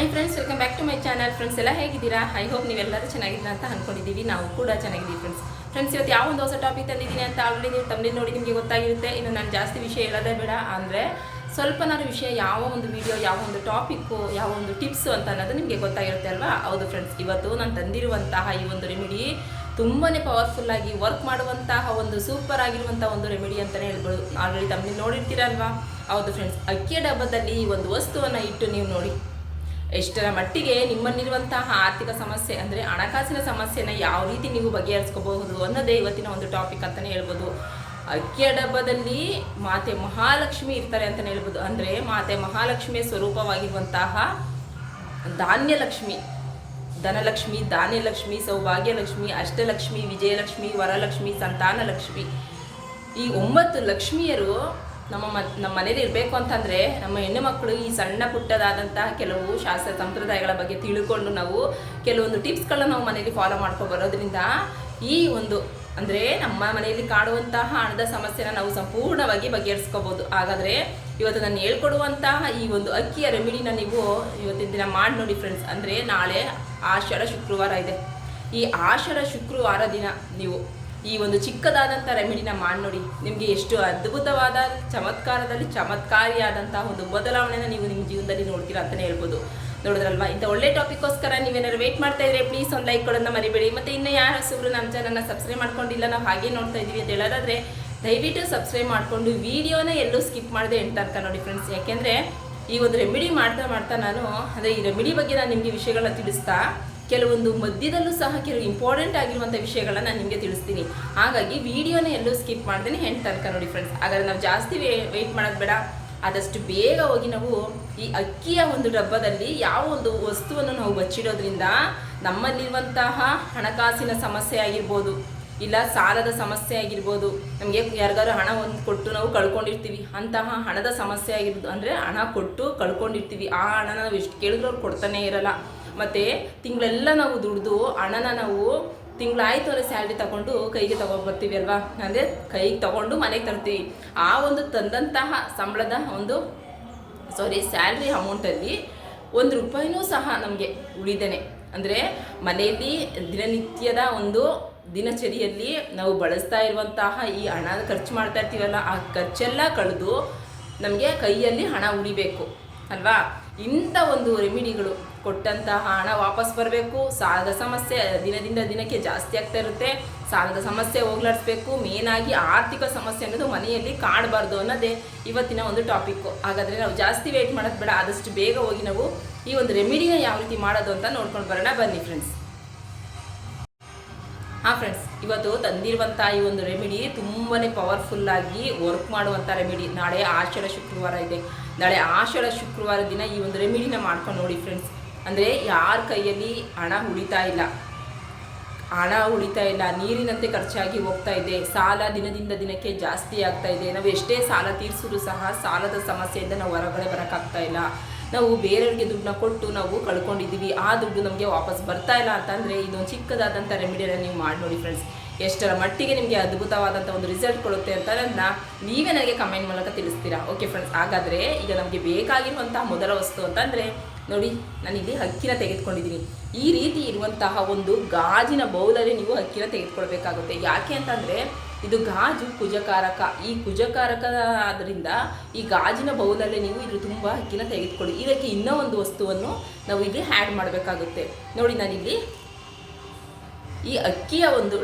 Hi friends welcome back to my channel friends ಎಲ್ಲ ಹೇಗಿದ್ದೀರಾ? I hope ನೀವೆಲ್ಲರೂ ಚೆನ್ನಾಗಿದ್ದೀರಾ ಅಂತ ಅಂದ್ಕೊಂಡಿದ್ದೀವಿ ನಾವು ಕೂಡ ಚೆನ್ನಾಗಿದ್ದೀವಿ ಫ್ರೆಂಡ್ಸ್ ಫ್ರೆಂಡ್ಸ್ ಇವತ್ತು ಯಾವ ಒಂದು ಹೊಸ ಟಾಪಿಕ್ ತಂದಿದ್ದೀನಿ ಅಂತ ಆಲ್ರೆಡಿ ನೀವು ತಮ್ಮಲ್ಲಿ ನೋಡಿ ನಿಮಗೆ ಗೊತ್ತಾಗಿರುತ್ತೆ. ಇನ್ನು ನಾನು ಜಾಸ್ತಿ ವಿಷಯ ಹೇಳೋದೇ ಬೇಡ. ಅಂದರೆ ಸ್ವಲ್ಪನಾರು ವಿಷಯ, ಯಾವ ಒಂದು ವಿಡಿಯೋ ಯಾವ ಒಂದು ಟಾಪಿಕ್ಕು ಯಾವ ಒಂದು ಟಿಪ್ಸು ಅಂತ ಅನ್ನೋದು ನಿಮಗೆ ಗೊತ್ತಾಗಿರುತ್ತೆ ಅಲ್ವಾ? ಹೌದು ಫ್ರೆಂಡ್ಸ್ ಇವತ್ತು ನಾನು ತಂದಿರುವಂತಹ ಈ ಒಂದು ರೆಮಿಡಿ ತುಂಬಾ ಪವರ್ಫುಲ್ ಆಗಿ ವರ್ಕ್ ಮಾಡುವಂತಹ ಒಂದು ಸೂಪರ್ ಆಗಿರುವಂತಹ ಒಂದು ರೆಮಿಡಿ ಅಂತಲೇ ಹೇಳ್ಬೋದು. ಆಲ್ರೆಡಿ ತಮ್ಮಲ್ಲಿ ನೋಡಿರ್ತೀರಲ್ವಾ ಹೌದು ಫ್ರೆಂಡ್ಸ್ ಅಕ್ಕಿಯ ಡಬ್ಬದಲ್ಲಿ ಈ ಒಂದು ವಸ್ತುವನ್ನು ಇಟ್ಟು ನೀವು ನೋಡಿ. ಎಷ್ಟರ ಮಟ್ಟಿಗೆ ನಿಮ್ಮಲ್ಲಿರುವಂತಹ ಆರ್ಥಿಕ ಸಮಸ್ಯೆ ಅಂದರೆ ಹಣಕಾಸಿನ ಸಮಸ್ಯೆನ ಯಾವ ರೀತಿ ನೀವು ಬಗೆಹರಿಸ್ಕೋಬಹುದು ಅನ್ನೋದೇ ಇವತ್ತಿನ ಒಂದು ಟಾಪಿಕ್ ಅಂತಲೇ ಹೇಳ್ಬೋದು. ಅಕ್ಕಿಯ ಡಬ್ಬದಲ್ಲಿ ಮಾತೆ ಮಹಾಲಕ್ಷ್ಮಿ ಇರ್ತಾರೆ ಅಂತಲೇ ಹೇಳ್ಬೋದು. ಅಂದರೆ ಮಾತೆ ಮಹಾಲಕ್ಷ್ಮಿಯ ಸ್ವರೂಪವಾಗಿರುವಂತಹ ಧಾನ್ಯಲಕ್ಷ್ಮಿ, ಧನಲಕ್ಷ್ಮಿ, ಧಾನ್ಯಲಕ್ಷ್ಮಿ, ಸೌಭಾಗ್ಯಲಕ್ಷ್ಮಿ, ಅಷ್ಟಲಕ್ಷ್ಮಿ, ವಿಜಯಲಕ್ಷ್ಮಿ, ವರಲಕ್ಷ್ಮಿ, ಸಂತಾನಲಕ್ಷ್ಮಿ. ಈ ಒಂಬತ್ತು ಲಕ್ಷ್ಮಿಯರು ನಮ್ಮ ಮ, ನಮ್ಮ ಮನೇಲಿ ಇರಬೇಕು ಅಂತಂದರೆ ನಮ್ಮ ಹೆಣ್ಣು ಮಕ್ಕಳು ಈ ಸಣ್ಣ ಪುಟ್ಟದಾದಂತಹ ಕೆಲವು ಶಾಸ್ತ್ರ ಸಂಪ್ರದಾಯಗಳ ಬಗ್ಗೆ ತಿಳ್ಕೊಂಡು ನಾವು ಕೆಲವೊಂದು ಟಿಪ್ಸ್ಗಳನ್ನ ನಾವು ಮನೇಲಿ ಫಾಲೋ ಮಾಡ್ಕೊಂಡು ಬರೋದ್ರಿಂದ ಈ ಒಂದು, ಅಂದರೆ ನಮ್ಮ ಮನೆಯಲ್ಲಿ ಕಾಡುವಂತಹ ಹಣದ ಸಮಸ್ಯೆನ ನಾವು ಸಂಪೂರ್ಣವಾಗಿ ಬಗೆಹರಿಸ್ಕೋಬೋದು. ಹಾಗಾದರೆ ಇವತ್ತು ನಾನು ಹೇಳ್ಕೊಡುವಂತಹ ಈ ಒಂದು ಅಕ್ಕಿಯ ರೆಮಿಡಿನ ನೀವು ಇವತ್ತಿನ ದಿನ ಮಾಡಿ ನೋಡಿ ಫ್ರೆಂಡ್ಸ್. ಅಂದರೆ ನಾಳೆ ಆಷಾಢ ಶುಕ್ರವಾರ ಇದೆ. ಈ ಆಷಾಢ ಶುಕ್ರವಾರ ದಿನ ನೀವು ಈ ಒಂದು ಚಿಕ್ಕದಾದಂಥ ರೆಮಿಡಿನ ಮಾಡಿ ನೋಡಿ. ನಿಮಗೆ ಎಷ್ಟು ಅದ್ಭುತವಾದ ಚಮತ್ಕಾರದಲ್ಲಿ ಚಮತ್ಕಾರಿಯಾದಂತಹ ಒಂದು ಬದಲಾವಣೆನ ನೀವು ನಿಮ್ಮ ಜೀವನದಲ್ಲಿ ನೋಡ್ತೀರಾ ಅಂತಲೇ ಹೇಳ್ಬೋದು. ನೋಡಿದ್ರಲ್ವಾ? ಇಂಥ ಒಳ್ಳೆ ಟಾಪಿಕ್ಗೋಸ್ಕರ ನೀವೇನಾದ್ರು ವೇಟ್ ಮಾಡ್ತಾ ಇದ್ರೆ ಪ್ಲೀಸ್ ಒಂದು ಲೈಕ್ ಕೊಡೋದನ್ನ ಮರಿಬೇಡಿ. ಮತ್ತು ಇನ್ನು ಯಾರು ಹೆಸರು ನಮ್ಮ ಚಾನಲ್ನ ಸಬ್ಸ್ಕ್ರೈಬ್ ಮಾಡ್ಕೊಂಡಿಲ್ಲ, ನಾವು ಹಾಗೆ ನೋಡ್ತಾ ಇದ್ದೀವಿ ಅಂತ ಹೇಳೋದಾದರೆ, ದಯವಿಟ್ಟು ಸಬ್ಸ್ಕ್ರೈಬ್ ಮಾಡಿಕೊಂಡು ವಿಡಿಯೋನ ಎಲ್ಲೂ ಸ್ಕಿಪ್ ಮಾಡದೆ ಎಂಟರ್ಕ ನೋಡಿ ಫ್ರೆಂಡ್ಸ್ ಯಾಕೆಂದರೆ, ಈ ಒಂದು ರೆಮಿಡಿ ಮಾಡ್ತಾ ಮಾಡ್ತಾ ನಾನು, ಅಂದರೆ ಈ ರೆಮಿಡಿ ಬಗ್ಗೆ ನಾನು ನಿಮಗೆ ವಿಷಯಗಳನ್ನ ತಿಳಿಸ್ತಾ ಕೆಲವೊಂದು ಮಧ್ಯದಲ್ಲೂ ಸಹ ಕೆಲವು ಇಂಪಾರ್ಟೆಂಟ್ ಆಗಿರುವಂಥ ವಿಷಯಗಳನ್ನ ನಾನು ನಿಮಗೆ ತಿಳಿಸ್ತೀನಿ. ಹಾಗಾಗಿ ವಿಡಿಯೋನ ಎಲ್ಲೂ ಸ್ಕಿಪ್ ಮಾಡ್ತೀನಿ ಹೆಣ್ಣು ತನಕ ನೋಡಿ ಫ್ರೆಂಡ್ಸ್ ಹಾಗಾದ್ರೆ ನಾವು ಜಾಸ್ತಿ ವೆಯ್ಟ್ ಮಾಡೋದು ಬೇಡ. ಆದಷ್ಟು ಬೇಗ ಹೋಗಿ ನಾವು ಈ ಅಕ್ಕಿಯ ಒಂದು ಡಬ್ಬದಲ್ಲಿ ಯಾವ ಒಂದು ವಸ್ತುವನ್ನು ನಾವು ಬಚ್ಚಿಡೋದ್ರಿಂದ ನಮ್ಮಲ್ಲಿರುವಂತಹ ಹಣಕಾಸಿನ ಸಮಸ್ಯೆ ಆಗಿರ್ಬೋದು, ಇಲ್ಲ ಸಾಲದ ಸಮಸ್ಯೆ ಆಗಿರ್ಬೋದು, ನಮಗೆ ಯಾರಿಗಾದ್ರು ಹಣ ಒಂದು ಕೊಟ್ಟು ನಾವು ಕಳ್ಕೊಂಡಿರ್ತೀವಿ. ಅಂತಹ ಹಣದ ಸಮಸ್ಯೆ ಆಗಿರ್ಬೋದು ಅಂದರೆ ಹಣ ಕೊಟ್ಟು ಕಳ್ಕೊಂಡಿರ್ತೀವಿ. ಆ ಹಣನ ನಾವು ಎಷ್ಟು ಕೇಳಿದ್ರು ಅವ್ರು ಕೊಡ್ತಾನೆ ಇರಲ್ಲ. ಮತ್ತು ತಿಂಗಳೆಲ್ಲ ನಾವು ದುಡ್ದು ಹಣನ ನಾವು ತಿಂಗಳಾಯ್ತು ಅಂದರೆ ಸ್ಯಾಲ್ರಿ ತಗೊಂಡು ಕೈಗೆ ತಗೊಬರ್ತೀವಿ ಅಲ್ವಾ? ಅಂದರೆ ಕೈಗೆ ತಗೊಂಡು ಮನೆಗೆ ತರ್ತೀವಿ. ಆ ಒಂದು ತಂದಂತಹ ಸಂಬಳದ ಒಂದು ಸಾರಿ ಸ್ಯಾಲ್ರಿ ಅಮೌಂಟಲ್ಲಿ ಒಂದು ರೂಪಾಯಿನೂ ಸಹ ನಮಗೆ ಉಳಿದೇನೆ. ಅಂದರೆ ಮನೆಯಲ್ಲಿ ದಿನನಿತ್ಯದ ಒಂದು ದಿನಚರಿಯಲ್ಲಿ ನಾವು ಬಳಸ್ತಾ ಇರುವಂತಹ ಈ ಹಣ ಖರ್ಚು ಮಾಡ್ತಾ ಇರ್ತೀವಲ್ಲ, ಆ ಖರ್ಚೆಲ್ಲ ಕಳೆದು ನಮಗೆ ಕೈಯಲ್ಲಿ ಹಣ ಉಳಿಬೇಕು, ಅಲ್ವಾ? ಇಂಥ ಒಂದು ರೆಮಿಡಿಗಳು ಕೊಟ್ಟಂತಹ ಹಣ ವಾಪಸ್ ಬರಬೇಕು. ಸಾಲದ ಸಮಸ್ಯೆ ದಿನದಿಂದ ದಿನಕ್ಕೆ ಜಾಸ್ತಿ ಆಗ್ತಾ ಇರುತ್ತೆ. ಸಾಲದ ಸಮಸ್ಯೆ ಹೋಗ್ಲಾಡಿಸ್ಬೇಕು. ಮೇನಾಗಿ ಆರ್ಥಿಕ ಸಮಸ್ಯೆ ಅನ್ನೋದು ಮನೆಯಲ್ಲಿ ಕಾಣಬಾರ್ದು ಅನ್ನೋದೇ ಇವತ್ತಿನ ಒಂದು ಟಾಪಿಕ್ಕು ಹಾಗಾದರೆ ನಾವು ಜಾಸ್ತಿ ವೇಟ್ ಮಾಡೋದು ಬೇಡ. ಆದಷ್ಟು ಬೇಗ ಹೋಗಿ ನಾವು ಈ ಒಂದು ರೆಮಿಡಿನ ಯಾವ ರೀತಿ ಮಾಡೋದು ಅಂತ ನೋಡ್ಕೊಂಡು ಬರೋಣ. ಬನ್ನಿ ಫ್ರೆಂಡ್ಸ್ ಹಾಂ ಫ್ರೆಂಡ್ಸ್ ಇವತ್ತು ತಂದಿರುವಂಥ ಈ ಒಂದು ರೆಮಿಡಿ ತುಂಬಾ ಪವರ್ಫುಲ್ಲಾಗಿ ವರ್ಕ್ ಮಾಡುವಂಥ ರೆಮಿಡಿ ನಾಳೆ ಆಷಾಢ ಶುಕ್ರವಾರ ಇದೆ. ನಾಳೆ ಆಷಾಢ ಶುಕ್ರವಾರ ದಿನ ಈ ಒಂದು ರೆಮಿಡಿನ ಮಾಡ್ಕೊಂಡು ನೋಡಿ ಫ್ರೆಂಡ್ಸ್ ಅಂದರೆ ಯಾರ ಕೈಯಲ್ಲಿ ಹಣ ಉಳಿತಾ ಇಲ್ಲ? ಹಣ ಉಳಿತಾ ಇಲ್ಲ, ನೀರಿನಂತೆ ಖರ್ಚಾಗಿ ಹೋಗ್ತಾ ಇದೆ, ಸಾಲ ದಿನದಿಂದ ದಿನಕ್ಕೆ ಜಾಸ್ತಿ ಆಗ್ತಾ ಇದೆ. ನಾವು ಎಷ್ಟೇ ಸಾಲ ತೀರಿಸಿದ್ರು ಸಹ ಸಾಲದ ಸಮಸ್ಯೆಯಿಂದ ನಾವು ಹೊರಗಡೆ ಬರೋಕ್ಕಾಗ್ತಾ ಇಲ್ಲ. ನಾವು ಬೇರೆಯವ್ರಿಗೆ ದುಡ್ಡನ್ನ ಕೊಟ್ಟು ನಾವು ಕಳ್ಕೊಂಡಿದ್ದೀವಿ. ಆ ದುಡ್ಡು ನಮಗೆ ವಾಪಸ್ ಬರ್ತಾ ಇಲ್ಲ ಅಂತಂದರೆ ಇದೊಂದು ಚಿಕ್ಕದಾದಂಥ ರೆಮಿಡಿಯನ್ನು ನೀವು ಮಾಡಿ ನೋಡಿ ಫ್ರೆಂಡ್ಸ್ ಎಷ್ಟರ ಮಟ್ಟಿಗೆ ನಿಮಗೆ ಅದ್ಭುತವಾದಂಥ ಒಂದು ರಿಸಲ್ಟ್ ಕೊಡುತ್ತೆ ಅಂತ ನನ್ನ ನೀವೇ ನನಗೆ ಕಮೆಂಟ್ ಮೂಲಕ ತಿಳಿಸ್ತೀರಾ? ಓಕೆ ಫ್ರೆಂಡ್ಸ್ ಹಾಗಾದರೆ ಈಗ ನಮಗೆ ಬೇಕಾಗಿರುವಂಥ ಮೊದಲ ವಸ್ತು ಅಂತಂದರೆ ನೋಡಿ, ನಾನಿಲ್ಲಿ ಅಕ್ಕಿನ ತೆಗೆದುಕೊಂಡಿದ್ದೀನಿ. ಈ ರೀತಿ ಇರುವಂತಹ ಒಂದು ಗಾಜಿನ ಬೌಲಲ್ಲಿ ನೀವು ಅಕ್ಕಿನ ತೆಗೆದುಕೊಳ್ಬೇಕಾಗುತ್ತೆ. ಯಾಕೆ ಅಂತಂದರೆ, ಇದು ಗಾಜು ಕುಜಕಾರಕ. ಈ ಕುಜಕಾರಕ ಆದ್ದರಿಂದ ಈ ಗಾಜಿನ ಬೌಲಲ್ಲೇ ನೀವು ಇದ್ರ ತುಂಬ ಅಕ್ಕಿನ ತೆಗೆದುಕೊಳ್ಳಿ. ಇದಕ್ಕೆ ಇನ್ನೂ ಒಂದು ವಸ್ತುವನ್ನು ನಾವು ಇಲ್ಲಿ ಆ್ಯಡ್ ಮಾಡಬೇಕಾಗುತ್ತೆ. ನೋಡಿ, ನಾನಿಲ್ಲಿ ಈ ಅಕ್ಕಿಯ ಒಂದು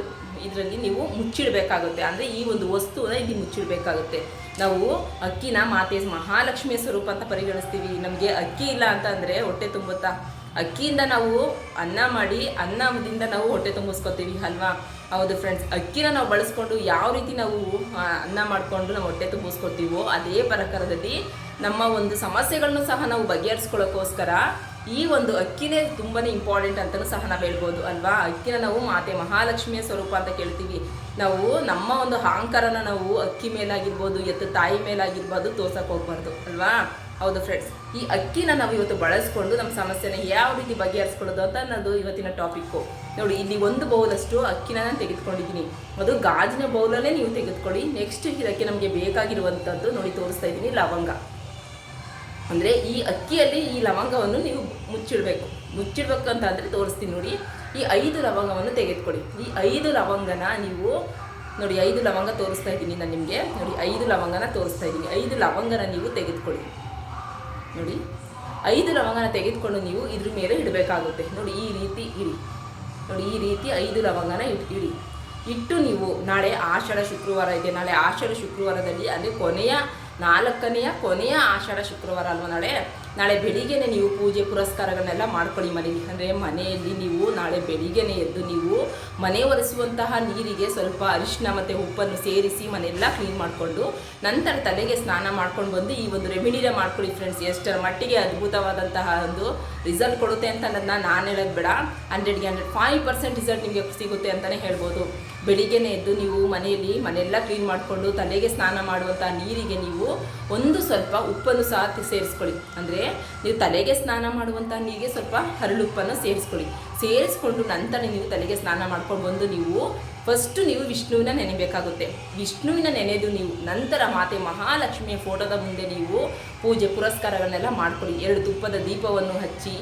ಇದರಲ್ಲಿ ನೀವು ಮುಚ್ಚಿಡಬೇಕಾಗುತ್ತೆ. ಅಂದರೆ ಈ ಒಂದು ವಸ್ತುವನ್ನು ಇಲ್ಲಿ ಮುಚ್ಚಿಡಬೇಕಾಗುತ್ತೆ. ನಾವು ಅಕ್ಕಿನ ಮಾತೆ ಮಹಾಲಕ್ಷ್ಮಿಯ ಸ್ವರೂಪ ಅಂತ ಪರಿಗಣಿಸ್ತೀವಿ. ನಮಗೆ ಅಕ್ಕಿ ಇಲ್ಲ ಅಂತ ಅಂದರೆ ಹೊಟ್ಟೆ ತುಂಬುತ್ತಾ. ಅಕ್ಕಿಯಿಂದ ನಾವು ಅನ್ನ ಮಾಡಿ ಅನ್ನದಿಂದ ನಾವು ಹೊಟ್ಟೆ ತುಂಬಿಸ್ಕೊತೀವಿ ಅಲ್ವಾ? ಹೌದು ಫ್ರೆಂಡ್ಸ್ ಅಕ್ಕಿನ ನಾವು ಬಳಸ್ಕೊಂಡು ಯಾವ ರೀತಿ ನಾವು ಅನ್ನ ಮಾಡಿಕೊಂಡು ನಾವು ಹೊಟ್ಟೆ ತುಂಬಿಸ್ಕೊತೀವೋ ಅದೇ ಪ್ರಕಾರದಲ್ಲಿ ನಮ್ಮ ಒಂದು ಸಮಸ್ಯೆಗಳನ್ನು ಸಹ ನಾವು ಬಗೆಹರಿಸ್ಕೊಳ್ಳೋಕ್ಕೋಸ್ಕರ ಈ ಒಂದು ಅಕ್ಕಿನೇ ತುಂಬಾ ಇಂಪಾರ್ಟೆಂಟ್ ಅಂತಲೂ ಸಹ ನಾವು ಹೇಳ್ಬೋದು ಅಲ್ವಾ? ಅಕ್ಕಿನ ನಾವು ಮಾತೆ ಮಹಾಲಕ್ಷ್ಮಿಯ ಸ್ವರೂಪ ಅಂತ ಕೇಳ್ತೀವಿ. ನಾವು ನಮ್ಮ ಒಂದು ಅಹಂಕಾರನ ನಾವು ಅಕ್ಕಿ ಮೇಲಾಗಿರ್ಬೋದು, ಎತ್ತು ತಾಯಿ ಮೇಲಾಗಿರ್ಬೋದು ತೋರ್ಸಕ್ಕೆ ಹೋಗ್ಬಾರ್ದು, ಅಲ್ವಾ? ಹೌದು ಫ್ರೆಂಡ್ಸ್ ಈ ಅಕ್ಕಿನ ನಾವು ಇವತ್ತು ಬಳಸ್ಕೊಂಡು ನಮ್ಮ ಸಮಸ್ಯೆನ ಯಾವ ರೀತಿ ಬಗೆಹರಿಸ್ಕೊಳ್ಳೋದು ಅಂತ ಅನ್ನೋದು ಇವತ್ತಿನ ಟಾಪಿಕ್ಕು ನೋಡಿ, ಇಲ್ಲಿ ಒಂದು ಬೌಲಷ್ಟು ಅಕ್ಕಿನ ನಾನು ತೆಗೆದುಕೊಂಡಿದ್ದೀನಿ. ಅದು ಗಾಜಿನ ಬೌಲಲ್ಲೇ ನೀವು ತೆಗೆದುಕೊಳ್ಳಿ. ನೆಕ್ಸ್ಟ್ ಇದಕ್ಕೆ ನಮಗೆ ಬೇಕಾಗಿರುವಂಥದ್ದು ನೋಡಿ ತೋರಿಸ್ತಾ ಇದ್ದೀನಿ ಲವಂಗ. ಅಂದರೆ ಈ ಅಕ್ಕಿಯಲ್ಲಿ ಈ ಲವಂಗವನ್ನು ನೀವು ಮುಚ್ಚಿಡಬೇಕು. ಮುಚ್ಚಿಡ್ಬೇಕು ಅಂತ ಅಂದರೆ ತೋರಿಸ್ತೀನಿ ನೋಡಿ. ಈ ಐದು ಲವಂಗವನ್ನು ತೆಗೆದುಕೊಳ್ಳಿ. ಈ ಐದು ಲವಂಗನ ನೀವು ನೋಡಿ, ಐದು ಲವಂಗ ತೋರಿಸ್ತಾ ಇದ್ದೀನಿ ನಾನು ನಿಮಗೆ. ನೋಡಿ, ಐದು ಲವಂಗನ ತೋರಿಸ್ತಾ ಇದ್ದೀನಿ. ಐದು ಲವಂಗನ ನೀವು ತೆಗೆದುಕೊಳ್ಳಿ. ನೋಡಿ, ಐದು ಲವಂಗನ ತೆಗೆದುಕೊಂಡು ನೀವು ಇದ್ರ ಮೇಲೆ ಇಡಬೇಕಾಗುತ್ತೆ. ನೋಡಿ, ಈ ರೀತಿ ಇಡಿ ನೋಡಿ, ಈ ರೀತಿ ಐದು ಲವಂಗನ ಇಟ್ಟು ಇಡಿ ಇಟ್ಟು ನೀವು ನಾಳೆ ಆಷಾಢ ಶುಕ್ರವಾರ ಇದೆ. ನಾಳೆ ಆಷಾಢ ಶುಕ್ರವಾರದಲ್ಲಿ ಅಂದರೆ ಕೊನೆಯ ನಾಲ್ಕನೆಯ ಕೊನೆಯ ಆಷಾಢ ಶುಕ್ರವಾರ ಅಲ್ವಾ ನಾಳೆ? ನಾಳೆ ಬೆಳಿಗ್ಗೆನೆ ನೀವು ಪೂಜೆ ಪುರಸ್ಕಾರಗಳನ್ನೆಲ್ಲ ಮಾಡ್ಕೊಳ್ಳಿ ಮನೇಲಿ ಅಂದರೆ ಮನೆಯಲ್ಲಿ ನೀವು ನಾಳೆ ಬೆಳಿಗ್ಗೆನೆ ಎದ್ದು ನೀವು ಮನೆ ಒರೆಸುವಂತಹ ನೀರಿಗೆ ಸ್ವಲ್ಪ ಅರಿಶಿನ ಮತ್ತು ಉಪ್ಪನ್ನು ಸೇರಿಸಿ ಮನೆಯೆಲ್ಲ ಕ್ಲೀನ್ ಮಾಡಿಕೊಂಡು ನಂತರ ತಲೆಗೆ ಸ್ನಾನ ಮಾಡ್ಕೊಂಡು ಬಂದು ಈ ಒಂದು ರೆಮಿಡಿನ ಮಾಡ್ಕೊಳ್ಳಿ ಫ್ರೆಂಡ್ಸ್ ಎಷ್ಟರ ಮಟ್ಟಿಗೆ ಅದ್ಭುತವಾದಂತಹ ಒಂದು ರಿಸಲ್ಟ್ ಕೊಡುತ್ತೆ ಅಂತ ನನ್ನ ನಾನು ಹೇಳೋದು ಬೇಡ. ಹಂಡ್ರೆಡ್ಗೆ ಹಂಡ್ರೆಡ್ ಫೈವ್ ಪರ್ಸೆಂಟ್ ರಿಸಲ್ಟ್ ನಿಮಗೆ ಸಿಗುತ್ತೆ ಅಂತಲೇ ಹೇಳ್ಬೋದು. ಬೆಳಿಗ್ಗೆನೆ ಎದ್ದು ನೀವು ಮನೆಯಲ್ಲಿ ಮನೆಯೆಲ್ಲ ಕ್ಲೀನ್ ಮಾಡಿಕೊಂಡು ತಲೆಗೆ ಸ್ನಾನ ಮಾಡುವಂಥ ನೀರಿಗೆ ನೀವು ಒಂದು ಸ್ವಲ್ಪ ಉಪ್ಪನ್ನು ಸಹ ಸೇರಿಸ್ಕೊಳ್ಳಿ. ಅಂದರೆ ನೀವು ತಲೆಗೆ ಸ್ನಾನ ಮಾಡುವಂಥ ನೀರಿಗೆ ಸ್ವಲ್ಪ ಹರಳುಪ್ಪನ್ನು ಸೇರಿಸ್ಕೊಳ್ಳಿ. ಸೇರಿಸ್ಕೊಂಡು ನಂತರ ನೀವು ತಲೆಗೆ ಸ್ನಾನ ಮಾಡ್ಕೊಂಡು ಬಂದು ನೀವು ಫಸ್ಟು ನೀವು ವಿಷ್ಣುವಿನ ನೆನೆಬೇಕಾಗುತ್ತೆ. ವಿಷ್ಣುವಿನ ನೆನೆದು ನೀವು ನಂತರ ಮಾತೆ ಮಹಾಲಕ್ಷ್ಮಿಯ ಫೋಟೋದ ಮುಂದೆ ನೀವು ಪೂಜೆ ಪುರಸ್ಕಾರಗಳನ್ನೆಲ್ಲ ಮಾಡ್ಕೊಳ್ಳಿ. ಎರಡು ತುಪ್ಪದ ದೀಪವನ್ನು ಹಚ್ಚಿ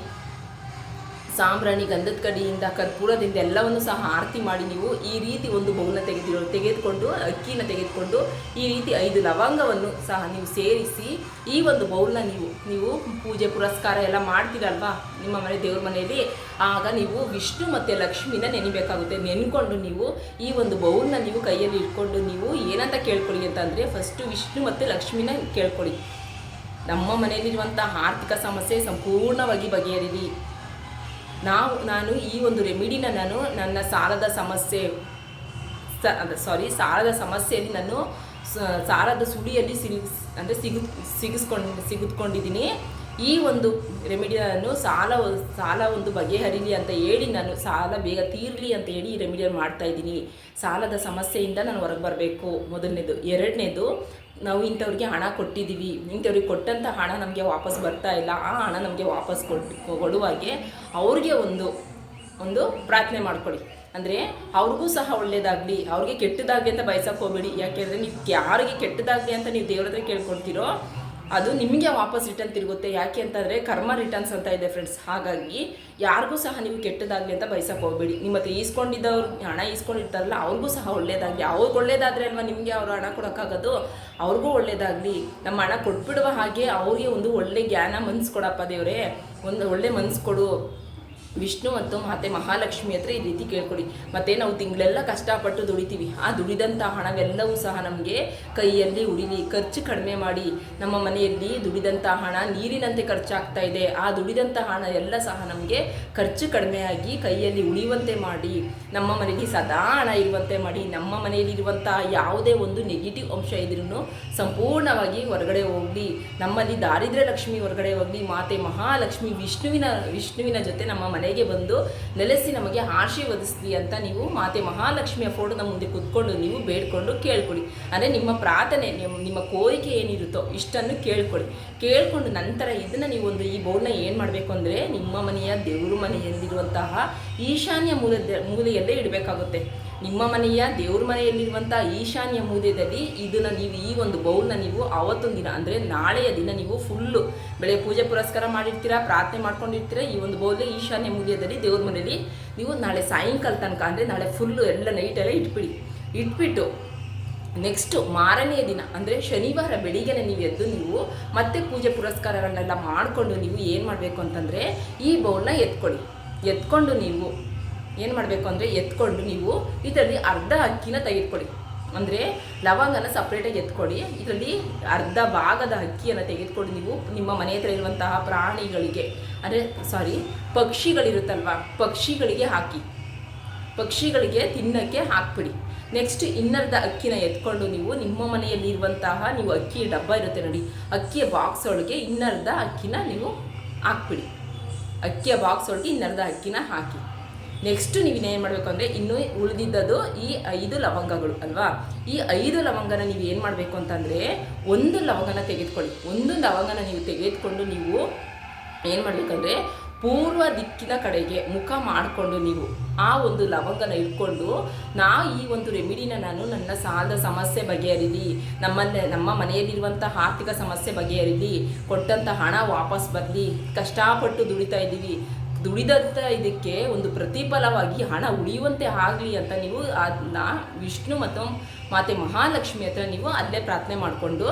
ಸಾಂಬ್ರಾಣಿ ಗಂಧದ ಕಡಿಯಿಂದ ಕರ್ಪೂರದಿಂದ ಎಲ್ಲವನ್ನು ಸಹ ಆರತಿ ಮಾಡಿ ನೀವು ಈ ರೀತಿ ಒಂದು ಬೌಲ್ನ ತೆಗೆದಿರೋ, ತೆಗೆದುಕೊಂಡು, ಅಕ್ಕಿನ ತೆಗೆದುಕೊಂಡು ಈ ರೀತಿ ಐದು ಲವಂಗವನ್ನು ಸಹ ನೀವು ಸೇರಿಸಿ, ಈ ಒಂದು ಬೌಲ್ನ ನೀವು ನೀವು ಪೂಜೆ ಪುರಸ್ಕಾರ ಎಲ್ಲ ಮಾಡ್ತೀರಲ್ವಾ ನಿಮ್ಮ ಮನೆ ದೇವ್ರ ಮನೆಯಲ್ಲಿ? ಆಗ ನೀವು ವಿಷ್ಣು ಮತ್ತು ಲಕ್ಷ್ಮಿನ ನೆನಿಬೇಕಾಗುತ್ತೆ. ನೆನ್ಕೊಂಡು ನೀವು ಈ ಒಂದು ಬೌಲ್ನ ನೀವು ಕೈಯಲ್ಲಿ ಇಟ್ಕೊಂಡು ನೀವು ಏನಂತ ಕೇಳ್ಕೊಳ್ಳಿ ಅಂತಂದರೆ ಫಸ್ಟು ವಿಷ್ಣು ಮತ್ತು ಲಕ್ಷ್ಮಿನ ಕೇಳ್ಕೊಳ್ಳಿ. ನಮ್ಮ ಮನೆಯಲ್ಲಿರುವಂಥ ಆರ್ಥಿಕ ಸಮಸ್ಯೆ ಸಂಪೂರ್ಣವಾಗಿ ಬಗೆಹರಿಲಿ. ನಾವು, ನಾನು ಈ ಒಂದು ರೆಮಿಡಿನ ನಾನು ನನ್ನ ಸಾಲದ ಸಮಸ್ಯೆ ಸಾರಿ ಸಾಲದ ಸಮಸ್ಯೆಯಲ್ಲಿ ನಾನು ಸಾಲದ ಸುಳಿಯಲ್ಲಿ ಸಿಲುಕಿಸ್ ಅಂದರೆ ಸಿಗು, ಸಿಗಿಸ್ಕೊಂಡು, ಸಿಗುತ್ಕೊಂಡಿದ್ದೀನಿ. ಈ ಒಂದು ರೆಮಿಡಿಯನ್ನು ಸಾಲ ಸಾಲ ಒಂದು ಬಗೆಹರಿಲಿ ಅಂತ ಹೇಳಿ ನಾನು ಸಾಲ ಬೇಗ ತೀರಲಿ ಅಂತ ಹೇಳಿ ಈ ರೆಮಿಡಿಯನ್ನು ಮಾಡ್ತಾ ಇದ್ದೀನಿ. ಸಾಲದ ಸಮಸ್ಯೆಯಿಂದ ನಾನು ಹೊರಗೆ ಬರಬೇಕು. ಮೊದಲನೇದು. ಎರಡನೇದು ನಾವು ಇಂಥವ್ರಿಗೆ ಹಣ ಕೊಟ್ಟಿದ್ದೀವಿ, ಇಂಥವ್ರಿಗೆ ಕೊಟ್ಟಂಥ ಹಣ ನಮಗೆ ವಾಪಸ್ ಬರ್ತಾ ಇಲ್ಲ, ಆ ಹಣ ನಮಗೆ ವಾಪಸ್ ಕೊಟ್ಟು ಕೊಡುವಾಗೆ ಅವ್ರಿಗೆ ಒಂದು ಒಂದು ಪ್ರಾರ್ಥನೆ ಮಾಡ್ಕೊಳ್ಳಿ. ಅಂದರೆ ಅವ್ರಿಗೂ ಸಹ ಒಳ್ಳೇದಾಗಲಿ, ಅವ್ರಿಗೆ ಕೆಟ್ಟದಾಗಲಿ ಅಂತ ಬಯಸಕ್ಕೆ ಹೋಗಬೇಡಿ. ಯಾಕೆಂದರೆ ನೀವು ಯಾರಿಗೆ ಕೆಟ್ಟದಾಗಲಿ ಅಂತ ನೀವು ದೇವ್ರ ಹತ್ರ ಕೇಳ್ಕೊಳ್ತೀರೋ ಅದು ನಿಮಗೆ ವಾಪಸ್ ರಿಟರ್ನ್ ತಿರುಗುತ್ತೆ. ಯಾಕೆ ಅಂತಂದರೆ ಕರ್ಮ ರಿಟರ್ನ್ಸ್ ಅಂತ ಇದೆ ಫ್ರೆಂಡ್ಸ್ ಹಾಗಾಗಿ ಯಾರಿಗೂ ಸಹ ನೀವು ಕೆಟ್ಟದಾಗಲಿ ಅಂತ ಬಯಸಕ್ಕೆ ಹೋಗಬೇಡಿ. ನಿಮ್ಮ ಹತ್ರ ಈಸ್ಕೊಂಡಿದ್ದವ್ರು ಹಣ ಈಸ್ಕೊಂಡಿರ್ತಾರಲ್ಲ, ಅವ್ರಿಗೂ ಸಹ ಒಳ್ಳೇದಾಗಲಿ. ಅವ್ರಿಗೆ ಒಳ್ಳೇದಾದರೆ ಅಲ್ವಾ ನಿಮಗೆ ಅವರು ಹಣ ಕೊಡೋಕ್ಕಾಗೋದು? ಅವ್ರಿಗೂ ಒಳ್ಳೇದಾಗಲಿ. ನಮ್ಮ ಹಣ ಕೊಟ್ಬಿಡುವ ಹಾಗೆ ಅವ್ರಿಗೆ ಒಂದು ಒಳ್ಳೆ ಜ್ಞಾನ ಮನ್ಸು ಕೊಡಪ್ಪ ದೇವರೇ. ಒಂದು ಒಳ್ಳೆ ಮನ್ಸು ಕೊಡು. ವಿಷ್ಣು ಮತ್ತು ಮಾತೆ ಮಹಾಲಕ್ಷ್ಮಿ ಹತ್ರ ಈ ರೀತಿ ಕೇಳ್ಕೊಳ್ಳಿ. ಮತ್ತೆ ನಾವು ತಿಂಗಳೆಲ್ಲ ಕಷ್ಟಪಟ್ಟು ದುಡಿತೀವಿ. ಆ ದುಡಿದಂಥ ಹಣವೆಲ್ಲವೂ ಸಹ ನಮಗೆ ಕೈಯಲ್ಲಿ ಉಳಿಲಿ ಖರ್ಚು ಕಡಿಮೆ ಮಾಡಿ ನಮ್ಮ ಮನೆಯಲ್ಲಿ ದುಡಿದಂಥ ಹಣ ನೀರಿನಂತೆ ಖರ್ಚಾಗ್ತಾ ಇದೆ. ಆ ದುಡಿದಂಥ ಹಣ ಎಲ್ಲ ಸಹ ನಮಗೆ ಖರ್ಚು ಕಡಿಮೆಯಾಗಿ ಕೈಯಲ್ಲಿ ಉಳಿಯುವಂತೆ ಮಾಡಿ, ನಮ್ಮ ಮನೆಯಲ್ಲಿ ಸದಾ ಹಣ ಇರುವಂತೆ ಮಾಡಿ, ನಮ್ಮ ಮನೆಯಲ್ಲಿರುವಂಥ ಯಾವುದೇ ಒಂದು ನೆಗೆಟಿವ್ ಅಂಶ ಇದ್ರೂ ಸಂಪೂರ್ಣವಾಗಿ ಹೊರಗಡೆ ಹೋಗಲಿ. ನಮ್ಮಲ್ಲಿ ದಾರಿದ್ರ್ಯ ಲಕ್ಷ್ಮಿ ಹೊರಗಡೆ ಹೋಗಲಿ. ಮಾತೆ ಮಹಾಲಕ್ಷ್ಮಿ ವಿಷ್ಣುವಿನ ವಿಷ್ಣುವಿನ ಜೊತೆ ನಮ್ಮ ಮನೆಗೆ ಬಂದು ನೆಲೆಸಿ ನಮಗೆ ಆಶೀರ್ವದಿಸ್ಲಿ ಅಂತ ನೀವು ಮಾತೆ ಮಹಾಲಕ್ಷ್ಮಿಯ ಫೋಟೋನ ಮುಂದೆ ಕುತ್ಕೊಂಡು ನೀವು ಬೇಡ್ಕೊಂಡು ಕೇಳ್ಕೊಡಿ. ಅಂದರೆ ನಿಮ್ಮ ಪ್ರಾರ್ಥನೆ, ನಿಮ್ಮ ನಿಮ್ಮ ಕೋರಿಕೆ ಏನಿರುತ್ತೋ ಇಷ್ಟನ್ನು ಕೇಳ್ಕೊಳ್ಳಿ ಕೇಳ್ಕೊಂಡು ನಂತರ ಇದನ್ನು ನೀವು ಒಂದು ಈ ಬೌಲ್ನ ಏನು ಮಾಡಬೇಕು ಅಂದರೆ ನಿಮ್ಮ ಮನೆಯ ದೇವರು ಮನೆಯಲ್ಲಿರುವಂತಹ ಈಶಾನ್ಯ ಮೂಲದ ಮೂಲೆಯಲ್ಲೇ ಇಡಬೇಕಾಗುತ್ತೆ. ನಿಮ್ಮ ಮನೆಯ ದೇವ್ರ ಮನೆಯಲ್ಲಿರುವಂಥ ಈಶಾನ್ಯ ಮೂಲೆಯಲ್ಲಿ ಇದನ್ನು ನೀವು ಈ ಒಂದು ಬೌಲ್ನ ನೀವು ಆವತ್ತೊಂದು ದಿನ, ಅಂದರೆ ನಾಳೆಯ ದಿನ ನೀವು ಫುಲ್ಲು ಬೆಳೆ ಪೂಜೆ ಪುರಸ್ಕಾರ ಮಾಡಿರ್ತೀರಾ, ಪ್ರಾರ್ಥನೆ ಮಾಡ್ಕೊಂಡಿರ್ತೀರಾ, ಈ ಒಂದು ಬೌಲ್ ಈಶಾನ್ಯ ಮೂಲೆಯಲ್ಲಿ ದೇವ್ರ ಮನೆಯಲ್ಲಿ ನೀವು ನಾಳೆ ಸಾಯಂಕಾಲ ತನಕ, ಅಂದರೆ ನಾಳೆ ಫುಲ್ಲು ಎಲ್ಲ ನೈಟೆಲ್ಲ ಇಟ್ಬಿಡಿ. ಇಟ್ಬಿಟ್ಟು ನೆಕ್ಸ್ಟು ಮಾರನೆಯ ದಿನ, ಅಂದರೆ ಶನಿವಾರ ಬೆಳಿಗ್ಗೆನೆ ನೀವು ಎದ್ದು ನೀವು ಮತ್ತೆ ಪೂಜೆ ಪುರಸ್ಕಾರಗಳನ್ನೆಲ್ಲ ಮಾಡಿಕೊಂಡು ನೀವು ಏನು ಮಾಡಬೇಕು ಅಂತಂದರೆ ಈ ಬೌಲ್ನ ಎತ್ಕೊಳ್ಳಿ. ಎತ್ಕೊಂಡು ನೀವು ಏನು ಮಾಡಬೇಕು ಅಂದರೆ ಎತ್ಕೊಂಡು ನೀವು ಇದರಲ್ಲಿ ಅರ್ಧ ಅಕ್ಕಿನ ತೆಗೆದುಕೊಳ್ಳಿ. ಅಂದರೆ ಲವಂಗನ ಸಪ್ರೇಟಾಗಿ ಎತ್ಕೊಳ್ಳಿ. ಇದರಲ್ಲಿ ಅರ್ಧ ಭಾಗದ ಅಕ್ಕಿಯನ್ನು ತೆಗೆದುಕೊಂಡು ನೀವು ನಿಮ್ಮ ಮನೆ ಹತ್ರ ಇರುವಂತಹ ಪ್ರಾಣಿಗಳಿಗೆ. ಅಂದರೆ ಸಾರಿ ಪಕ್ಷಿಗಳಿರುತ್ತಲ್ವ? ಪಕ್ಷಿಗಳಿಗೆ ಹಾಕಿ. ಪಕ್ಷಿಗಳಿಗೆ ತಿನ್ನಕ್ಕೆ ಹಾಕ್ಬಿಡಿ. ನೆಕ್ಸ್ಟ್ ಇನ್ನರ್ಧ ಅಕ್ಕಿನ ಎತ್ಕೊಂಡು ನೀವು ನಿಮ್ಮ ಮನೆಯಲ್ಲಿ ಇರುವಂತಹ ನೀವು ಅಕ್ಕಿ ಡಬ್ಬ ಇರುತ್ತೆ ನೋಡಿ. ಅಕ್ಕಿಯ ಬಾಕ್ಸ್ ಒಳಗೆ ಇನ್ನರ್ಧ ಅಕ್ಕಿನ ನೀವು ಹಾಕ್ಬಿಡಿ. ಅಕ್ಕಿಯ ಬಾಕ್ಸ್ ಒಳಗೆ ಇನ್ನರ್ಧ ಅಕ್ಕಿನ ಹಾಕಿ. ನೆಕ್ಸ್ಟ್ ನೀವು ಏನು ಮಾಡಬೇಕು ಅಂದರೆ ಇನ್ನೂ ಉಳಿದಿದ್ದದು ಈ ಐದು ಲವಂಗಗಳು ಅಲ್ವಾ? ಈ ಐದು ಲವಂಗನ ನೀವು ಏನು ಮಾಡಬೇಕು ಅಂತಂದರೆ ಒಂದು ಲವಂಗನ ತೆಗೆದುಕೊಳ್ಳಿ. ಒಂದು ಲವಂಗನ ನೀವು ತೆಗೆದುಕೊಂಡು ನೀವು ಏನು ಮಾಡಬೇಕಂದ್ರೆ ಪೂರ್ವ ದಿಕ್ಕಿನ ಕಡೆಗೆ ಮುಖ ಮಾಡಿಕೊಂಡು ನೀವು ಆ ಒಂದು ಲವಂಗನ ಇಟ್ಕೊಂಡು ನಾ ಈ ಒಂದು ರೆಮಿಡಿನ ನಾನು ನನ್ನ ಸಾಲದ ಸಮಸ್ಯೆ ಬಗೆಹರಿಲಿ ನಮ್ಮಲ್ಲಿ ನಮ್ಮ ಮನೆಯಲ್ಲಿರುವಂಥ ಆರ್ಥಿಕ ಸಮಸ್ಯೆ ಬಗೆಹರಿಲಿ ಕೊಟ್ಟಂಥ ಹಣ ವಾಪಸ್ ಬರಲಿ, ಕಷ್ಟಪಟ್ಟು ದುಡಿತಾ ಇದ್ದೀವಿ ದುಡಿದಂಥ ಇದಕ್ಕೆ ಒಂದು ಪ್ರತಿಫಲವಾಗಿ ಹಣ ಉಳಿಯುವಂತೆ ಆಗಲಿ ಅಂತ ನೀವು ಅದನ್ನ ವಿಷ್ಣು ಮತ್ತು ಮಾತೆ ಮಹಾಲಕ್ಷ್ಮಿ ಹತ್ರ ನೀವು ಅಲ್ಲೇ ಪ್ರಾರ್ಥನೆ ಮಾಡಿಕೊಂಡು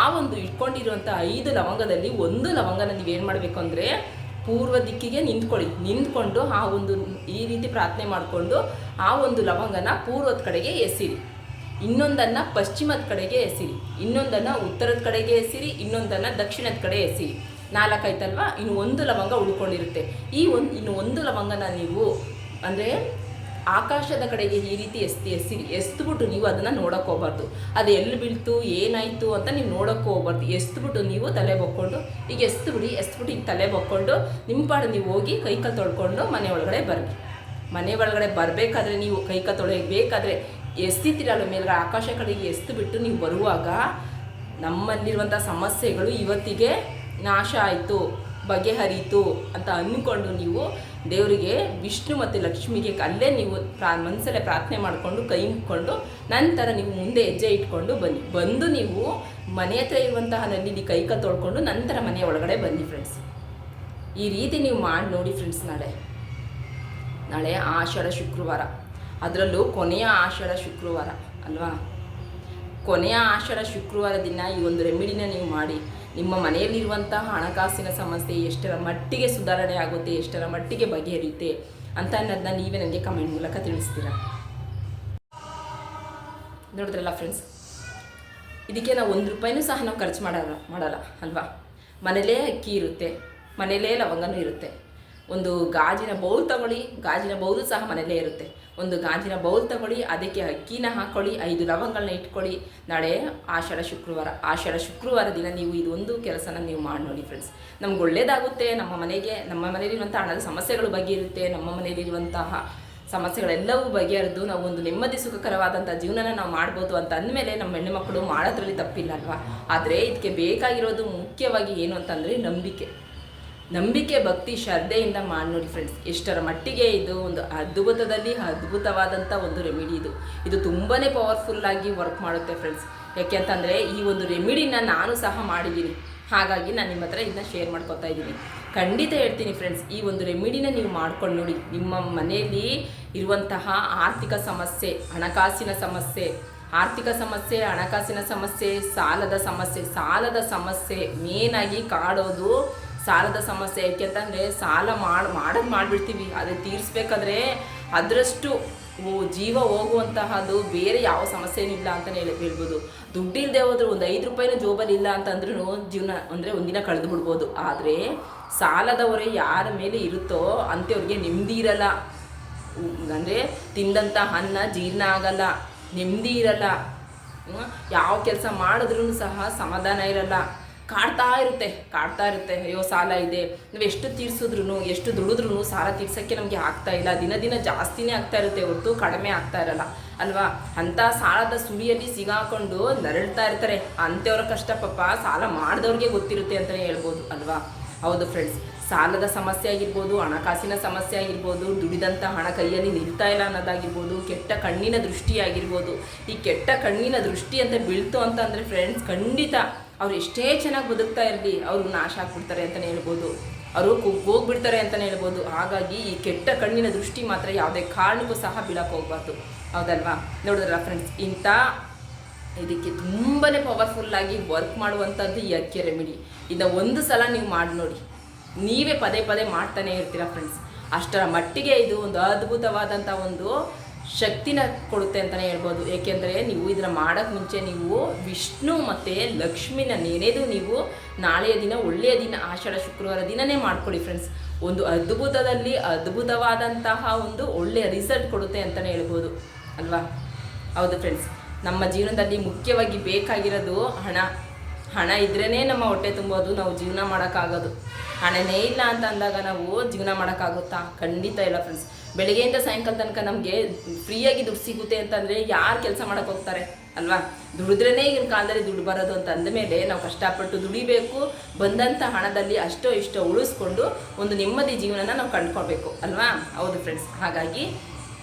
ಆ ಒಂದು ಇಟ್ಕೊಂಡಿರುವಂಥ ಐದು ಲವಂಗದಲ್ಲಿ ಒಂದು ಲವಂಗನ ನೀವೇನು ಮಾಡಬೇಕು ಅಂದರೆ ಪೂರ್ವ ದಿಕ್ಕಿಗೆ ನಿಂತ್ಕೊಳ್ಳಿ. ನಿಂತ್ಕೊಂಡು ಆ ಒಂದು ಈ ರೀತಿ ಪ್ರಾರ್ಥನೆ ಮಾಡಿಕೊಂಡು ಆ ಒಂದು ಲವಂಗನ ಪೂರ್ವದ ಕಡೆಗೆ ಎಸಿರಿ. ಇನ್ನೊಂದನ್ನು ಪಶ್ಚಿಮದ ಕಡೆಗೆ ಎಸಿರಿ. ಇನ್ನೊಂದನ್ನು ಉತ್ತರದ ಕಡೆಗೆ ಎಸಿರಿ. ಇನ್ನೊಂದನ್ನು ದಕ್ಷಿಣದ ಕಡೆ ಎಸಿರಿ. ನಾಲ್ಕಾಯ್ತಲ್ವಾ ಇನ್ನು ಒಂದು ಲವಂಗ ಉಳ್ಕೊಂಡಿರುತ್ತೆ. ಈ ಒಂದು, ಇನ್ನು ಒಂದು ಲವಂಗನ ನೀವು ಅಂದರೆ ಆಕಾಶದ ಕಡೆಗೆ ಈ ರೀತಿ ಎಸ್ತಿ ಎಸ್ತಿ ಎಸ್ತ್ಬಿಟ್ಟು ನೀವು ಅದನ್ನು ನೋಡೋಕೆ ಹೋಗ್ಬಾರ್ದು. ಅದು ಎಲ್ಲಿ ಬೀಳ್ತು, ಏನಾಯಿತು ಅಂತ ನೀವು ನೋಡೋಕೆ ಹೋಗ್ಬಾರ್ದು. ಎಸ್ತ್ಬಿಟ್ಟು ನೀವು ತಲೆ ಬಕ್ಕೊಂಡು, ಈಗ ಎಸ್ತ್ಬಿಡಿ, ಎಸ್ತ್ಬಿಟ್ಟು ಈಗ ತಲೆ ಬಕ್ಕೊಂಡು, ನಿಮ್ಮ ಪಾಡು ನೀವು ಹೋಗಿ ಕೈಕಾಲು ತೊಳ್ಕೊಂಡು ಮನೆ ಒಳಗಡೆ ಬರ್ರಿ. ಮನೆ ಒಳಗಡೆ ಬರಬೇಕಾದ್ರೆ ನೀವು ಕೈಕಾಲು ತೊಳೆಯಬೇಕಾದ್ರೆ ಎಸ್ತಿದ್ದೀರಲ್ಲ ಮೇಲ್ಗಡೆ? ಆಕಾಶ ಕಡೆಗೆ ಎಸ್ತು ಬಿಟ್ಟು ನೀವು ಬರುವಾಗ ನಮ್ಮಲ್ಲಿರುವಂಥ ಸಮಸ್ಯೆಗಳು ಇವತ್ತಿಗೆ ನಾಶ ಆಯಿತು, ಬಗೆಹರಿತು ಅಂತ ಅಂದ್ಕೊಂಡು ನೀವು ದೇವರಿಗೆ ವಿಷ್ಣು ಮತ್ತು ಲಕ್ಷ್ಮಿಗೆ ಅಲ್ಲೇ ನೀವು ಪ್ರಾ ಮನಸ್ಸಲ್ಲೇ ಪ್ರಾರ್ಥನೆ ಮಾಡಿಕೊಂಡು ಕೈ ಮುಕ್ಕೊಂಡು ನಂತರ ನೀವು ಮುಂದೆ ಹೆಜ್ಜೆ ಇಟ್ಕೊಂಡು ಬನ್ನಿ. ಬಂದು ನೀವು ಮನೆ ಹತ್ರ ಇರುವಂತಹ ನಲ್ಲಿ ಕೈಕ ತೊಳ್ಕೊಂಡು ನಂತರ ಮನೆಯ ಒಳಗಡೆ ಬನ್ನಿ ಫ್ರೆಂಡ್ಸ್ ಈ ರೀತಿ ನೀವು ಮಾಡಿ ನೋಡಿ ಫ್ರೆಂಡ್ಸ್ ನಾಳೆ. ನಾಳೆ ಆಷಾಢ ಶುಕ್ರವಾರ. ಅದರಲ್ಲೂ ಕೊನೆಯ ಆಷಾಢ ಶುಕ್ರವಾರ, ಅಲ್ವಾ? ಕೊನೆಯ ಆಷಾಢ ಶುಕ್ರವಾರ ದಿನ ಈ ಒಂದು ರೆಮಿಡಿನ ನೀವು ಮಾಡಿ, ನಿಮ್ಮ ಮನೆಯಲ್ಲಿರುವಂತಹ ಹಣಕಾಸಿನ ಸಮಸ್ಯೆ ಎಷ್ಟರ ಮಟ್ಟಿಗೆ ಸುಧಾರಣೆ ಆಗುತ್ತೆ, ಎಷ್ಟರ ಮಟ್ಟಿಗೆ ಬಗೆಹರಿಯುತ್ತೆ ಅಂತ ಅನ್ನೋದನ್ನ ನೀವೇ ನನಗೆ ಕಮೆಂಟ್ ಮೂಲಕ ತಿಳಿಸ್ತೀರಾ? ನೋಡಿದ್ರಲ್ಲ ಫ್ರೆಂಡ್ಸ್ ಇದಕ್ಕೆ ನಾವು ಒಂದು ರೂಪಾಯಿನೂ ಸಹ ನಾವು ಖರ್ಚು ಮಾಡಲ್ಲ ಮಾಡಲ್ಲ, ಅಲ್ವಾ? ಮನೇಲೇ ಅಕ್ಕಿ ಇರುತ್ತೆ, ಮನೇಲೇ ಲವಂಗನೂ ಇರುತ್ತೆ. ಒಂದು ಗಾಜಿನ ಬೌಲ್ ತಗೊಳ್ಳಿ, ಗಾಜಿನ ಬೌಲು ಸಹ ಮನೇಲೇ ಇರುತ್ತೆ. ಒಂದು ಗಾಜಿನ ಬೌಲ್ ತಗೊಳ್ಳಿ, ಅದಕ್ಕೆ ಅಕ್ಕಿನ ಹಾಕೊಳ್ಳಿ, ಐದು ಲವಂಗಗಳನ್ನ ಇಟ್ಕೊಳ್ಳಿ. ನಾಳೆ ಆಷಾಢ ಶುಕ್ರವಾರ ಆಷಾಢ ಶುಕ್ರವಾರ ದಿನ ನೀವು ಇದೊಂದು ಕೆಲಸನ ನೀವು ಮಾಡಿ ನೋಡಿ ಫ್ರೆಂಡ್ಸ್ ನಮ್ಗೆ ಒಳ್ಳೇದಾಗುತ್ತೆ, ನಮ್ಮ ಮನೆಗೆ, ನಮ್ಮ ಮನೆಯಲ್ಲಿರುವಂಥ ಹಣದ ಸಮಸ್ಯೆಗಳು ಬಗ್ಗೆ ಇರುತ್ತೆ ನಮ್ಮ ಮನೆಯಲ್ಲಿರುವಂತಹ ಸಮಸ್ಯೆಗಳೆಲ್ಲವೂ ಬಗೆಹರಿದು ನಾವು ಒಂದು ನೆಮ್ಮದಿ ಸುಖಕರವಾದಂಥ ಜೀವನನ ನಾವು ಮಾಡ್ಬೋದು ಅಂತ ಅಂದಮೇಲೆ ನಮ್ಮ ಹೆಣ್ಣು ಮಕ್ಕಳು ಮಾಡೋದ್ರಲ್ಲಿ ತಪ್ಪಿಲ್ಲ ಅಲ್ವಾ? ಆದರೆ ಇದಕ್ಕೆ ಬೇಕಾಗಿರೋದು ಮುಖ್ಯವಾಗಿ ಏನು ಅಂತಂದರೆ ನಂಬಿಕೆ. ನಂಬಿಕೆ, ಭಕ್ತಿ, ಶ್ರದ್ಧೆಯಿಂದ ಮಾಡಿ ನೋಡಿ ಫ್ರೆಂಡ್ಸ್ ಎಷ್ಟರ ಮಟ್ಟಿಗೆ ಇದು ಒಂದು ಅದ್ಭುತದಲ್ಲಿ ಅದ್ಭುತವಾದಂಥ ಒಂದು ರೆಮಿಡಿ ಇದು. ಇದು ತುಂಬಾ ಪವರ್ಫುಲ್ಲಾಗಿ ವರ್ಕ್ ಮಾಡುತ್ತೆ ಫ್ರೆಂಡ್ಸ್ ಯಾಕೆ ಅಂತಂದರೆ ಈ ಒಂದು ರೆಮಿಡಿನ ನಾನು ಸಹ ಮಾಡಿದ್ದೀನಿ. ಹಾಗಾಗಿ ನಾನು ನಿಮ್ಮ ಹತ್ರ ಇದನ್ನ ಶೇರ್ ಮಾಡ್ಕೊತಾ ಇದ್ದೀನಿ. ಖಂಡಿತ ಹೇಳ್ತೀನಿ ಫ್ರೆಂಡ್ಸ್ ಈ ಒಂದು ರೆಮಿಡಿನ ನೀವು ಮಾಡ್ಕೊಂಡು ನೋಡಿ. ನಿಮ್ಮ ಮನೆಯಲ್ಲಿ ಇರುವಂತಹ ಆರ್ಥಿಕ ಸಮಸ್ಯೆ, ಹಣಕಾಸಿನ ಸಮಸ್ಯೆ, ಆರ್ಥಿಕ ಸಮಸ್ಯೆ, ಹಣಕಾಸಿನ ಸಮಸ್ಯೆ, ಸಾಲದ ಸಮಸ್ಯೆ ಸಾಲದ ಸಮಸ್ಯೆ ಮೇನಾಗಿ ಕಾಡೋದು ಸಾಲದ ಸಮಸ್ಯೆ, ಯಾಕೆಂತಂದರೆ ಸಾಲ ಮಾಡಿ, ಮಾಡೋದು ಮಾಡಿಬಿಡ್ತೀವಿ. ಅದೇ ತೀರಿಸ್ಬೇಕಾದ್ರೆ ಅದರಷ್ಟು ಜೀವ ಹೋಗುವಂತಹದ್ದು ಬೇರೆ ಯಾವ ಸಮಸ್ಯೆನೂ ಇಲ್ಲ ಅಂತಲೇ ಹೇಳಿ, ಹೇಳ್ಬೋದು. ದುಡ್ಡಿಲ್ಲದೆ ಹೋದ್ರೆ ಒಂದು ಐದು ರೂಪಾಯಿನೂ ಜೋಬಲ್ಲಿ ಇಲ್ಲ ಅಂತಂದ್ರೂ ಜೀವನ ಅಂದರೆ ಒಂದಿನ ಕಳೆದು ಬಿಡ್ಬೋದು ಆದರೆ ಸಾಲದ ಹೊರೆ ಯಾರ ಮೇಲೆ ಇರುತ್ತೋ ಅಂಥವ್ರಿಗೆ ನೆಮ್ಮದಿ ಇರಲ್ಲ. ಅಂದರೆ ತಿಂದಂಥ ಅನ್ನ ಜೀರ್ಣ ಆಗಲ್ಲ, ನೆಮ್ಮದಿ ಇರಲ್ಲ. ಯಾವ ಕೆಲಸ ಮಾಡಿದ್ರೂ ಸಹ ಸಮಾಧಾನ ಇರಲ್ಲ. ಕಾಡ್ತಾ ಇರುತ್ತೆ ಕಾಡ್ತಾ ಇರುತ್ತೆ. ಅಯ್ಯೋ, ಸಾಲ ಇದೆ. ನಾವು ಎಷ್ಟು ತೀರ್ಸಿದ್ರು ಎಷ್ಟು ದುಡಿದ್ರೂ ಸಾಲ ತೀರ್ಸೋಕ್ಕೆ ನಮಗೆ ಆಗ್ತಾ ಇಲ್ಲ. ದಿನ ದಿನ ಜಾಸ್ತಿನೇ ಆಗ್ತಾ ಇರುತ್ತೆ ಹೊರತು ಕಡಿಮೆ ಆಗ್ತಾ ಇರಲ್ಲ. ಅಲ್ವಾ? ಅಂಥ ಸಾಲದ ಸುಳಿಯಲ್ಲಿ ಸಿಗಾಕೊಂಡು ನರಳ್ತಾ ಇರ್ತಾರೆ. ಅಂಥವ್ರ ಕಷ್ಟ ಪಾಪ, ಸಾಲ ಮಾಡಿದವ್ರಿಗೆ ಗೊತ್ತಿರುತ್ತೆ ಅಂತಲೇ ಹೇಳ್ಬೋದು, ಅಲ್ವಾ? ಹೌದು ಫ್ರೆಂಡ್ಸ್ ಸಾಲದ ಸಮಸ್ಯೆ ಆಗಿರ್ಬೋದು, ಹಣಕಾಸಿನ ಸಮಸ್ಯೆ ಆಗಿರ್ಬೋದು, ದುಡಿದಂಥ ಹಣ ಕೈಯಲ್ಲಿ ನಿಲ್ತಾ ಇಲ್ಲ ಅನ್ನೋದಾಗಿರ್ಬೋದು, ಕೆಟ್ಟ ಕಣ್ಣಿನ ದೃಷ್ಟಿ ಆಗಿರ್ಬೋದು. ಈ ಕೆಟ್ಟ ಕಣ್ಣಿನ ದೃಷ್ಟಿ ಅಂತ ಬೀಳ್ತು ಅಂತಂದರೆ ಫ್ರೆಂಡ್ಸ್ ಖಂಡಿತ ಅವ್ರು ಎಷ್ಟೇ ಚೆನ್ನಾಗಿ ಬದುಕ್ತಾ ಇರಲಿ, ಅವ್ರು ನಾಶ ಆಗ್ಬಿಡ್ತಾರೆ ಅಂತಲೇ ಹೇಳ್ಬೋದು. ಅವರು ಕುಗ್ಗೋಗ್ಬಿಡ್ತಾರೆ ಅಂತಲೇ ಹೇಳ್ಬೋದು. ಹಾಗಾಗಿ ಈ ಕೆಟ್ಟ ಕಣ್ಣಿನ ದೃಷ್ಟಿ ಮಾತ್ರ ಯಾವುದೇ ಕಾರಣಕ್ಕೂ ಸಹ ಬೀಳಕ್ಕೆ ಹೋಗ್ಬಾರ್ದು. ಹೌದಲ್ವಾ? ನೋಡಿದ್ರಲ್ಲ ಫ್ರೆಂಡ್ಸ್ ಇಂಥ ಇದಕ್ಕೆ ತುಂಬಾ ಪವರ್ಫುಲ್ಲಾಗಿ ವರ್ಕ್ ಮಾಡುವಂಥದ್ದು ಈ ಅಕ್ಕಿ ರೆಮಿಡಿ ಇದನ್ನ ಒಂದು ಸಲ ನೀವು ಮಾಡಿ ನೋಡಿ. ನೀವೇ ಪದೇ ಪದೇ ಮಾಡ್ತಾನೆ ಇರ್ತೀರ ಫ್ರೆಂಡ್ಸ್ ಅಷ್ಟರ ಮಟ್ಟಿಗೆ ಇದು ಒಂದು ಅದ್ಭುತವಾದಂಥ ಒಂದು ಶಕ್ತಿನ ಕೊಡುತ್ತೆ ಅಂತಲೇ ಹೇಳ್ಬೋದು. ಏಕೆಂದರೆ ನೀವು ಇದನ್ನು ಮಾಡೋಕ್ಕೆ ಮುಂಚೆ ನೀವು ವಿಷ್ಣು ಮತ್ತು ಲಕ್ಷ್ಮಿನ ನೆನೆದು ನೀವು ನಾಳೆಯ ದಿನ, ಒಳ್ಳೆಯ ದಿನ, ಆಷಾಢ, ಶುಕ್ರವಾರ ದಿನನೇ ಮಾಡ್ಕೊಳ್ಳಿ ಫ್ರೆಂಡ್ಸ್ ಒಂದು ಅದ್ಭುತದಲ್ಲಿ ಅದ್ಭುತವಾದಂತಹ ಒಂದು ಒಳ್ಳೆಯ ರಿಸಲ್ಟ್ ಕೊಡುತ್ತೆ ಅಂತಲೇ ಹೇಳ್ಬೋದು. ಅಲ್ವಾ? ಹೌದು ಫ್ರೆಂಡ್ಸ್ ನಮ್ಮ ಜೀವನದಲ್ಲಿ ಮುಖ್ಯವಾಗಿ ಬೇಕಾಗಿರೋದು ಹಣ. ಹಣ ಇದ್ರೇ ನಮ್ಮ ಹೊಟ್ಟೆ ತುಂಬೋದು, ನಾವು ಜೀವನ ಮಾಡೋಕ್ಕಾಗೋದು. ಹಣನೇ ಇಲ್ಲ ಅಂತ ಅಂದಾಗ ನಾವು ಜೀವನ ಮಾಡೋಕ್ಕಾಗುತ್ತಾ? ಖಂಡಿತ ಇಲ್ಲ ಫ್ರೆಂಡ್ಸ್ ಬೆಳಗ್ಗೆಯಿಂದ ಸಾಯಂಕಾಲ ತನಕ ನಮಗೆ ಫ್ರೀಯಾಗಿ ದುಡ್ಡು ಸಿಗುತ್ತೆ ಅಂತಂದರೆ ಯಾರು ಕೆಲಸ ಮಾಡೋಕೆ ಹೋಗ್ತಾರೆ, ಅಲ್ವಾ? ದುಡಿದ್ರೇ ಈಗಿನ ಕಾಲದಲ್ಲಿ ದುಡ್ಡು ಬರೋದು ಅಂತ ಅಂದಮೇಲೆ ನಾವು ಕಷ್ಟಪಟ್ಟು ದುಡಿಬೇಕು ಬಂದಂಥ ಹಣದಲ್ಲಿ ಅಷ್ಟೋ ಇಷ್ಟೋ ಉಳಿಸ್ಕೊಂಡು ಒಂದು ನೆಮ್ಮದಿ ಜೀವನನ ನಾವು ಕಂಡ್ಕೊಳ್ಬೇಕು, ಅಲ್ವಾ? ಹೌದು ಫ್ರೆಂಡ್ಸ್ ಹಾಗಾಗಿ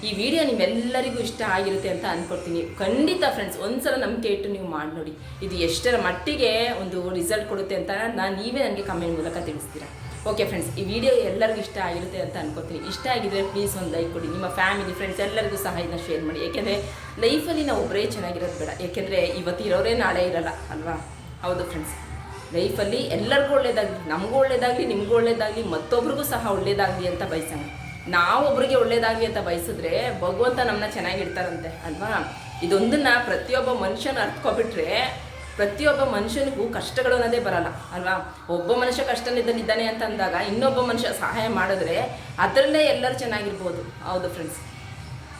ಈ ವಿಡಿಯೋ ನಿಮ್ಮೆಲ್ಲರಿಗೂ ಇಷ್ಟ ಆಗಿರುತ್ತೆ ಅಂತ ಅನ್ಕೊಳ್ತೀನಿ. ಖಂಡಿತ ಫ್ರೆಂಡ್ಸ್ ಒಂದ್ಸಲ ನಂಬಿಕೆ ಇಟ್ಟು ನೀವು ಮಾಡಿ ನೋಡಿ. ಇದು ಎಷ್ಟರ ಮಟ್ಟಿಗೆ ಒಂದು ರಿಸಲ್ಟ್ ಕೊಡುತ್ತೆ ಅಂತ ನಾನು ನೀವೇ ನನಗೆ ಕಮೆಂಟ್ ಮೂಲಕ ತಿಳಿಸ್ತೀರಾ? ಓಕೆ ಫ್ರೆಂಡ್ಸ್ ಈ ವಿಡಿಯೋ ಎಲ್ಲರಿಗೂ ಇಷ್ಟ ಆಗಿರುತ್ತೆ ಅಂತ ಅನ್ಕೋತೀನಿ ಇಷ್ಟ ಆಗಿದ್ರೆ ಪ್ಲೀಸ್ ಒಂದು ಲೈಕ್ ಕೊಡಿ. ನಿಮ್ಮ ಫ್ಯಾಮಿಲಿ ಫ್ರೆಂಡ್ಸ್ ಎಲ್ಲರಿಗೂ ಸಹ ಇದನ್ನ ಶೇರ್ ಮಾಡಿ. ಯಾಕೆಂದರೆ ಲೈಫಲ್ಲಿ ನಾವು ಒಬ್ಬರೇ ಚೆನ್ನಾಗಿರೋದು ಬೇಡ. ಯಾಕೆಂದರೆ ಇವತ್ತು ಇರೋರೇ ನಾಳೆ ಇರಲ್ಲ, ಅಲ್ವಾ? ಹೌದು ಫ್ರೆಂಡ್ಸ್ ಲೈಫಲ್ಲಿ ಎಲ್ಲರಿಗೂ ಒಳ್ಳೇದಾಗಲಿ, ನಮಗೂ ಒಳ್ಳೇದಾಗಲಿ, ನಿಮಗೂ ಒಳ್ಳೇದಾಗಲಿ, ಮತ್ತೊಬ್ರಿಗೂ ಸಹ ಒಳ್ಳೇದಾಗಲಿ ಅಂತ ಬಯಸೋಣ. ನಾವು ಒಬ್ರಿಗೆ ಒಳ್ಳೇದಾಗಲಿ ಅಂತ ಬಯಸಿದ್ರೆ ಭಗವಂತ ನಮ್ಮನ್ನ ಚೆನ್ನಾಗಿರ್ತಾರಂತೆ ಅಲ್ವಾ? ಇದೊಂದನ್ನು ಪ್ರತಿಯೊಬ್ಬ ಮನುಷ್ಯನ ಅರ್ಥಕೊಬಿಟ್ರೆ ಪ್ರತಿಯೊಬ್ಬ ಮನುಷ್ಯನಿಗೂ ಕಷ್ಟಗಳು ಅನ್ನೋದೇ ಬರಲ್ಲ, ಅಲ್ವಾ? ಒಬ್ಬ ಮನುಷ್ಯ ಕಷ್ಟದಲ್ಲಿದ್ದಾನೆ ಅಂತ ಅಂದಾಗ ಇನ್ನೊಬ್ಬ ಮನುಷ್ಯ ಸಹಾಯ ಮಾಡಿದ್ರೆ ಅದರಲ್ಲೇ ಎಲ್ಲರೂ ಚೆನ್ನಾಗಿರ್ಬೋದು. ಹೌದು ಫ್ರೆಂಡ್ಸ್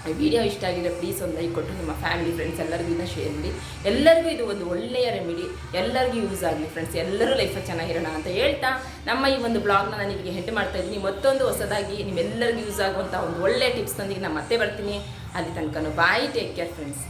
ಈ ವಿಡಿಯೋ ಇಷ್ಟ ಆಗಿದೆ ಪ್ಲೀಸ್ ಒಂದು ಲೈಕ್ ಕೊಟ್ಟು ನಿಮ್ಮ ಫ್ಯಾಮಿಲಿ ಫ್ರೆಂಡ್ಸ್ ಎಲ್ಲರಿಗೂ ಇದನ್ನ ಶೇರ್ ಮಾಡಿ. ಎಲ್ಲರಿಗೂ ಇದು ಒಂದು ಒಳ್ಳೆಯ ರೆಮಿಡಿ ಎಲ್ಲರಿಗೂ ಯೂಸ್ ಆಗಲಿ ಫ್ರೆಂಡ್ಸ್ ಎಲ್ಲರೂ ಲೈಫಲ್ಲಿ ಚೆನ್ನಾಗಿರೋಣ ಅಂತ ಹೇಳ್ತಾ ನಮ್ಮ ಈ ಒಂದು ಬ್ಲಾಗ್ನ ನಾನು ನಿಮಗೆ ಹೆಡ್ ಮಾಡ್ತಾ ಇದ್ದೀನಿ. ಮತ್ತೊಂದು ಹೊಸದಾಗಿ ನಿಮ್ಮೆಲ್ಲರಿಗೂ ಯೂಸ್ ಆಗುವಂಥ ಒಂದು ಒಳ್ಳೆಯ ಟಿಪ್ಸ್ನೊಂದಿಗೆ ನಾನು ಮತ್ತೆ ಬರ್ತೀನಿ. ಅಲ್ಲಿ ತನಕ ಬಾಯ್ ಟೇಕ್ ಕೇರ್ ಫ್ರೆಂಡ್ಸ್